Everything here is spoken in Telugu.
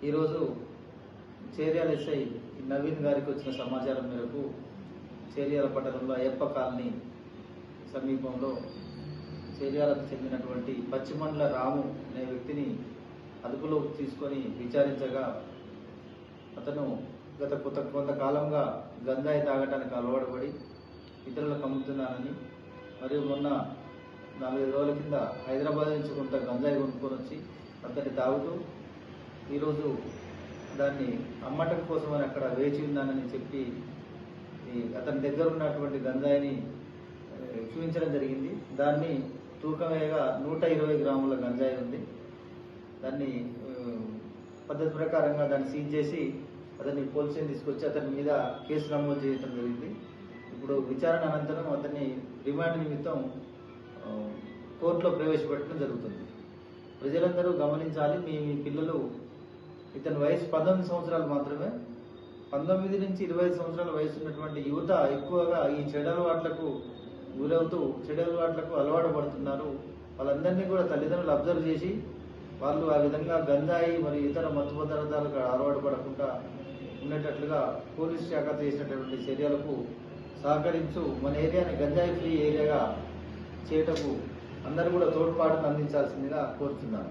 ఈరోజు చేర్యాల ఎస్ఐ నవీన్ గారికి వచ్చిన సమాచారం మేరకు చేరియాల పట్టణంలో అయ్యప్ప కాలనీ సమీపంలో చేరియాలకు చెందినటువంటి పచ్చిమండ్ల రాము అనే వ్యక్తిని అదుపులోకి తీసుకొని విచారించగా అతను గత కొంత కొంతకాలంగా గంజాయి తాగటానికి అలవాటుపడి ఇతరులకు అమ్ముతున్నానని మరియు మొన్న నాలుగైదు రోజుల కింద హైదరాబాద్ నుంచి కొంత గంజాయి కొనుక్కొని వచ్చి అతన్ని తాగుతూ ఈరోజు దాన్ని అమ్మటం కోసం అని అక్కడ వేచి ఉన్నానని చెప్పి ఈ అతని దగ్గర ఉన్నటువంటి గంజాయిని చూపించడం జరిగింది. దాన్ని తూకమేగా నూట ఇరవై గ్రాముల గంజాయి ఉంది. దాన్ని పద్ధతి ప్రకారంగా దాన్ని సీజ్ చేసి అతన్ని పోలీస్ తీసుకొచ్చి అతని మీద కేసు నమోదు చేయడం జరిగింది. ఇప్పుడు విచారణ అనంతరం అతన్ని రిమాండ్ నిమిత్తం కోర్టులో ప్రవేశపెట్టడం జరుగుతుంది. ప్రజలందరూ గమనించాలి మీ మీ పిల్లలు ఇతని వయసు పంతొమ్మిది సంవత్సరాలు మాత్రమే. పంతొమ్మిది నుంచి ఇరవై ఐదు సంవత్సరాల వయసు ఉన్నటువంటి యువత ఎక్కువగా ఈ చెడు అలవాట్లకు గురవుతూ చెడు అలవాట్లకు అలవాటు పడుతున్నారు. వాళ్ళందరినీ కూడా తల్లిదండ్రులు అబ్జర్వ్ చేసి వాళ్ళు ఆ విధంగా గంజాయి మరియు ఇతర మత్తు పదార్థాలకు అలవాటు పడకుండా ఉండేటట్లుగా పోలీస్ శాఖ చేసినటువంటి చర్యలకు సహకరించు మన ఏరియాని గంజాయి ఫ్రీ ఏరియాగా చేయటకు అందరూ కూడా తోడ్పాటును అందించాల్సిందిగా కోరుతున్నాను.